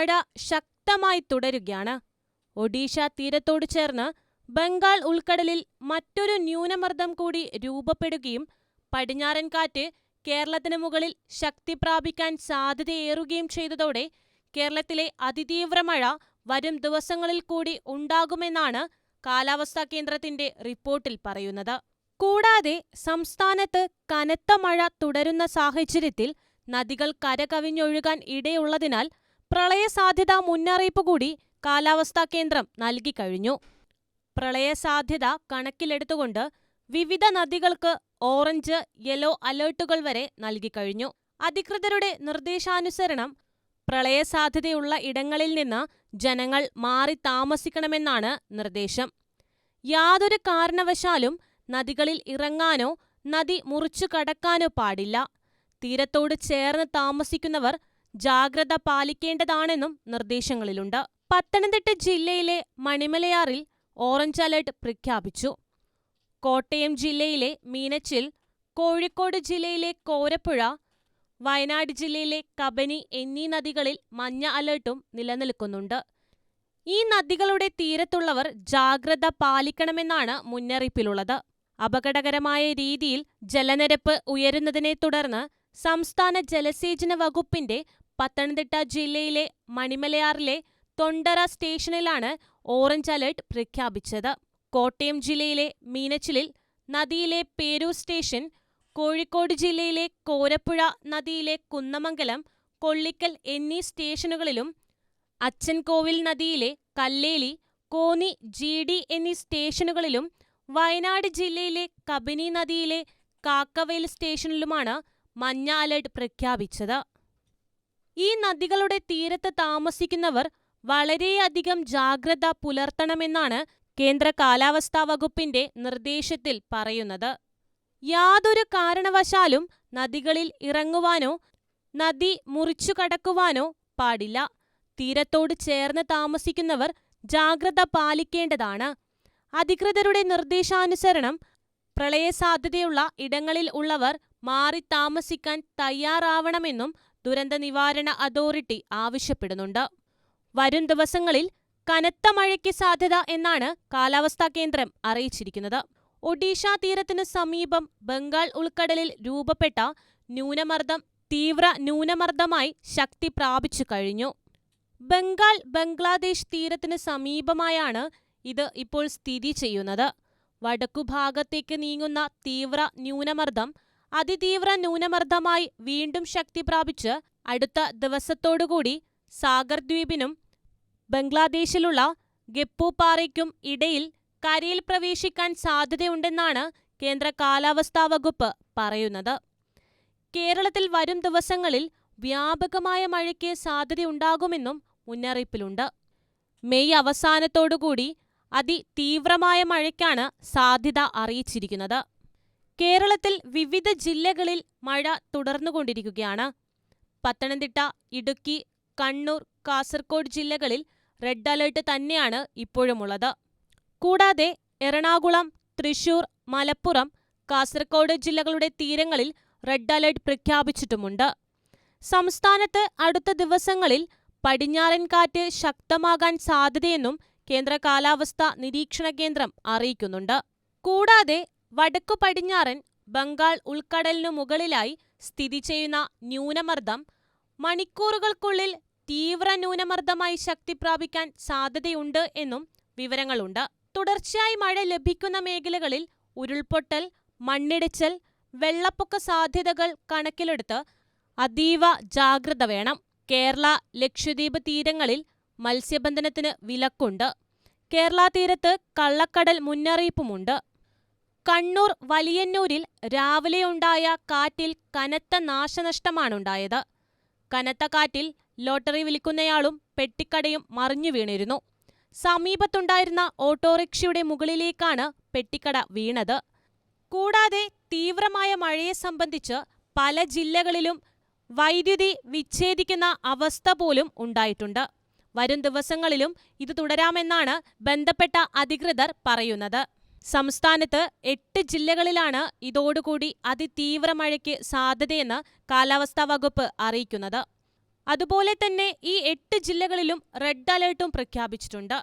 മഴ ശക്തമായി തുടരുകയാണ്. ഒഡീഷ തീരത്തോട് ചേർന്ന് ബംഗാൾ ഉൾക്കടലിൽ മറ്റൊരു ന്യൂനമർദ്ദം കൂടി രൂപപ്പെടുകയും പടിഞ്ഞാറൻ കാറ്റ് കേരളത്തിന് മുകളിൽ ശക്തി പ്രാപിക്കാൻ സാധ്യതയേറുകയും ചെയ്തതോടെ കേരളത്തിലെ അതിതീവ്ര മഴ വരും ദിവസങ്ങളിൽ കൂടി ഉണ്ടാകുമെന്നാണ് കാലാവസ്ഥാ കേന്ദ്രത്തിന്റെ റിപ്പോർട്ടിൽ പറയുന്നത്. കൂടാതെ സംസ്ഥാനത്ത് കനത്ത മഴ തുടരുന്ന സാഹചര്യത്തിൽ നദികൾ കരകവിഞ്ഞൊഴുകാൻ ഇടയുള്ളതിനാൽ പ്രളയ സാധ്യത മുന്നറിയിപ്പ് കൂടി കാലാവസ്ഥാ കേന്ദ്രം നൽകിക്കഴിഞ്ഞു പ്രളയ സാധ്യത കണക്കിലെടുത്തുകൊണ്ട് വിവിധ നദികൾക്ക് ഓറഞ്ച് യെല്ലോ അലേർട്ടുകൾ വരെ നൽകിക്കഴിഞ്ഞു അധികൃതരുടെ നിർദ്ദേശാനുസരണം പ്രളയ സാധ്യതയുള്ള ഇടങ്ങളിൽ നിന്ന് ജനങ്ങൾ മാറി താമസിക്കണമെന്നാണ് നിർദ്ദേശം. യാതൊരു കാരണവശാലും നദികളിൽ ഇറങ്ങാനോ നദി മുറിച്ചു കടക്കാനോ പാടില്ല. തീരത്തോട് ചേർന്ന് താമസിക്കുന്നവർ ജാഗ്രത പാലിക്കേണ്ടതാണെന്നും നിർദ്ദേശങ്ങളിലുണ്ട്. പത്തനംതിട്ട ജില്ലയിലെ മണിമലയാറിൽ ഓറഞ്ച് അലർട്ട് പ്രഖ്യാപിച്ചു. കോട്ടയം ജില്ലയിലെ മീനച്ചിൽ കോഴിക്കോട് ജില്ലയിലെ കോരപ്പുഴ വയനാട് ജില്ലയിലെ കബനി എന്നീ നദികളിൽ മഞ്ഞ അലർട്ടും നിലനിൽക്കുന്നുണ്ട്. ഈ നദികളുടെ തീരത്തുള്ളവർ ജാഗ്രത പാലിക്കണമെന്നാണ് മുന്നറിയിപ്പിലുള്ളത്. അപകടകരമായ രീതിയിൽ ജലനിരപ്പ് ഉയരുന്നതിനെ തുടർന്ന് സംസ്ഥാന ജലസേചന വകുപ്പിന്റെ പത്തനംതിട്ട ജില്ലയിലെ മണിമലയാറിലെ തൊണ്ടറ സ്റ്റേഷനിലാണ് ഓറഞ്ച് അലർട്ട് പ്രഖ്യാപിച്ചത്. കോട്ടയം ജില്ലയിലെ മീനച്ചിലിൽ നദിയിലെ പേരൂർ സ്റ്റേഷൻ കോഴിക്കോട് ജില്ലയിലെ കോരപ്പുഴ നദിയിലെ കുന്നമംഗലം കൊള്ളിക്കൽ എന്നീ സ്റ്റേഷനുകളിലും അച്ചൻകോവിൽ നദിയിലെ കല്ലേലി കോന്നി ജി ഡി എന്നീ സ്റ്റേഷനുകളിലും വയനാട് ജില്ലയിലെ കബനി നദിയിലെ കാക്കവയൽ സ്റ്റേഷനിലുമാണ് മഞ്ഞ അലർട്ട് പ്രഖ്യാപിച്ചത്. ഈ നദികളുടെ തീരത്ത് താമസിക്കുന്നവർ വളരെയധികം ജാഗ്രത പുലർത്തണമെന്നാണ് കേന്ദ്ര കാലാവസ്ഥാ വകുപ്പിന്റെ നിർദ്ദേശത്തിൽ പറയുന്നത്. യാതൊരു കാരണവശാലും നദികളിൽ ഇറങ്ങുവാനോ നദി മുറിച്ചു കടക്കുവാനോ പാടില്ല. തീരത്തോട് ചേർന്ന് താമസിക്കുന്നവർ ജാഗ്രത പാലിക്കേണ്ടതാണ്. അധികൃതരുടെ നിർദ്ദേശാനുസരണം പ്രളയസാധ്യതയുള്ള ഇടങ്ങളിൽ ഉള്ളവർ മാറി താമസിക്കാൻ തയ്യാറാവണമെന്നും ദുരന്ത നിവാരണ അതോറിറ്റി ആവശ്യപ്പെടുന്നുണ്ട്. വരും ദിവസങ്ങളിൽ കനത്ത മഴയ്ക്ക് സാധ്യത എന്നാണ് കാലാവസ്ഥാ കേന്ദ്രം അറിയിച്ചിരിക്കുന്നത്. ഒഡീഷ തീരത്തിന് സമീപം ബംഗാൾ ഉൾക്കടലിൽ രൂപപ്പെട്ട ന്യൂനമർദ്ദം തീവ്ര ന്യൂനമർദ്ദമായി ശക്തി പ്രാപിച്ചു കഴിഞ്ഞു. ബംഗാൾ ബംഗ്ലാദേശ് തീരത്തിന് സമീപമായാണ് ഇത് ഇപ്പോൾ സ്ഥിതി ചെയ്യുന്നത്. വടക്കുഭാഗത്തേക്ക് നീങ്ങുന്ന തീവ്ര ന്യൂനമർദ്ദം അതിതീവ്ര ന്യൂനമർദ്ദമായി വീണ്ടും ശക്തി പ്രാപിച്ച് അടുത്ത ദിവസത്തോടുകൂടി സാഗർ ദ്വീപിനും ബംഗ്ലാദേശിലുള്ള ഗപ്പൂപ്പാറയ്ക്കും ഇടയിൽ കരയിൽ പ്രവേശിക്കാൻ സാധ്യതയുണ്ടെന്നാണ് കേന്ദ്ര കാലാവസ്ഥാ വകുപ്പ് പറയുന്നത്. കേരളത്തിൽ വരും ദിവസങ്ങളിൽ വ്യാപകമായ മഴയ്ക്ക് സാധ്യതയുണ്ടാകുമെന്നും മുന്നറിയിപ്പിലുണ്ട്. മെയ് അവസാനത്തോടുകൂടി അതിതീവ്രമായ മഴയ്ക്കാണ് സാധ്യത അറിയിച്ചിരിക്കുന്നത്. കേരളത്തിൽ വിവിധ ജില്ലകളിൽ മഴ തുടർന്നുകൊണ്ടിരിക്കുകയാണ്. പത്തനംതിട്ട ഇടുക്കി കണ്ണൂർ കാസർഗോഡ് ജില്ലകളിൽ റെഡ് അലേർട്ട് തന്നെയാണ് ഇപ്പോഴുമുള്ളത്. കൂടാതെ എറണാകുളം തൃശൂർ മലപ്പുറം കാസർഗോഡ് ജില്ലകളുടെ തീരങ്ങളിൽ റെഡ് അലേർട്ട് പ്രഖ്യാപിച്ചിട്ടുമുണ്ട്. സംസ്ഥാനത്ത് അടുത്ത ദിവസങ്ങളിൽ പടിഞ്ഞാറൻ കാറ്റ് ശക്തമാകാൻ സാധ്യതയെന്നും കേന്ദ്ര കാലാവസ്ഥാ നിരീക്ഷണ കേന്ദ്രം അറിയിക്കുന്നുണ്ട്. കൂടാതെ വടക്കു പടിഞ്ഞാറൻ ബംഗാൾ ഉൾക്കടലിനു മുകളിലായി സ്ഥിതി ചെയ്യുന്ന ന്യൂനമർദ്ദം മണിക്കൂറുകൾക്കുള്ളിൽ ശക്തി പ്രാപിക്കാൻ സാധ്യതയുണ്ട് എന്നും വിവരങ്ങളുണ്ട്. തുടർച്ചയായി മഴ ലഭിക്കുന്ന മേഖലകളിൽ ഉരുൾപൊട്ടൽ മണ്ണിടിച്ചൽ വെള്ളപ്പൊക്ക സാധ്യതകൾ കണക്കിലെടുത്ത് അതീവ ജാഗ്രത വേണം. കേരള ലക്ഷദ്വീപ് തീരങ്ങളിൽ മത്സ്യബന്ധനത്തിന് വിലക്കുണ്ട്. കേരള തീരത്ത് കള്ളക്കടൽ മുന്നറിയിപ്പുമുണ്ട്. കണ്ണൂർ വലിയന്നൂരിൽ രാവിലെയുണ്ടായ കാറ്റിൽ കനത്ത നാശനഷ്ടമാണുണ്ടായത്. കനത്ത കാറ്റിൽ ലോട്ടറി വിൽക്കുന്നയാളും പെട്ടിക്കടയും മറിഞ്ഞു വീണിരുന്നു. സമീപത്തുണ്ടായിരുന്ന ഓട്ടോറിക്ഷയുടെ മുകളിലേക്കാണ് പെട്ടിക്കട വീണത്. കൂടാതെ തീവ്രമായ മഴയെ സംബന്ധിച്ച് പല ജില്ലകളിലും വൈദ്യുതി വിച്ഛേദിക്കുന്ന അവസ്ഥ പോലും ഉണ്ടായിട്ടുണ്ട്. വരും ദിവസങ്ങളിലും ഇത് തുടരാമെന്നാണ് ബന്ധപ്പെട്ട അധികൃതർ പറയുന്നത്. സംസ്ഥാനത്ത് എട്ട് ജില്ലകളിലാണ് ഇതോടുകൂടി അതിതീവ്ര മഴയ്ക്ക് സാധ്യതയെന്ന് കാലാവസ്ഥാ വകുപ്പ് അറിയിക്കുന്നത്. അതുപോലെ തന്നെ ഈ എട്ട് ജില്ലകളിലും റെഡ് അലേർട്ടും പ്രഖ്യാപിച്ചിട്ടുണ്ട്.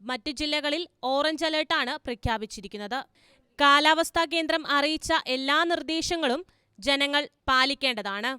മറ്റ് ജില്ലകളിൽ ഓറഞ്ച് അലേർട്ടാണ് പ്രഖ്യാപിച്ചിരിക്കുന്നത്. കാലാവസ്ഥാ കേന്ദ്രം അറിയിച്ച എല്ലാ നിർദ്ദേശങ്ങളും ജനങ്ങൾ പാലിക്കേണ്ടതാണ്.